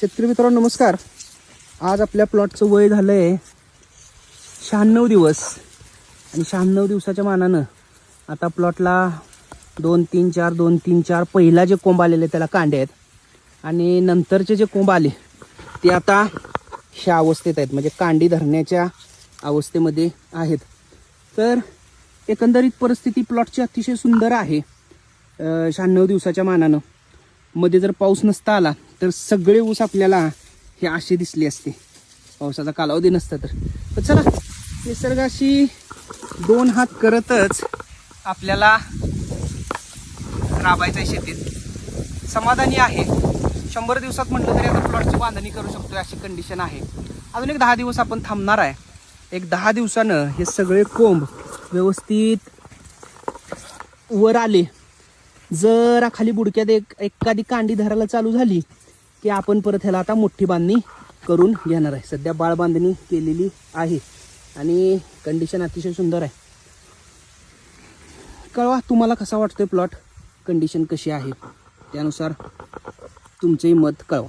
शेतकरी मित्रांनो नमस्कार. आज आपल्या प्लॉटचं वय झालं आहे शहाण्णव दिवस. आणि शहाण्णव दिवसाच्या मानानं आता प्लॉटला दोन तीन चार दोन तीन चार पहिला जे कोंब आलेले त्याला कांडे आहेत. आणि नंतरचे जे कोंब आले ते आता ह्या अवस्थेत आहेत. म्हणजे कांडी धरण्याच्या अवस्थेमध्ये आहेत. तर एकंदरीत परिस्थिती प्लॉटची अतिशय सुंदर आहे. शहाण्णव दिवसाच्या मानानं. मध्ये जर पाऊस नसता आला तर सगळे ऊस आपल्याला हे असे दिसले असते. पावसाचा कालावधी नसता तर. तर चला निसर्गाशी दोन हात करतच आपल्याला राबायचं आहे शेतीत. समाधानी आहे. शंभर दिवसात म्हटलं तरी आता प्लॉटची बांधणी करू शकतो अशी कंडिशन आहे. अजून एक दहा दिवस आपण थांबणार आहे. एक दहा दिवसानं हे सगळे कोंब व्यवस्थित वर आले. जरा खाली बुडक्यात एक एखादी कांडी धरायला चालू झाली. की आपण परत ह्याला आता मोठी बांधणी करून घेणार आहे. सध्या बाळ बांधणी केलेली आहे आणि कंडिशन अतिशय सुंदर आहे. कळवा तुम्हाला कसा वाटतोय प्लॉट कंडिशन कशी आहे? त्यानुसार तुमचंही मत कळवा.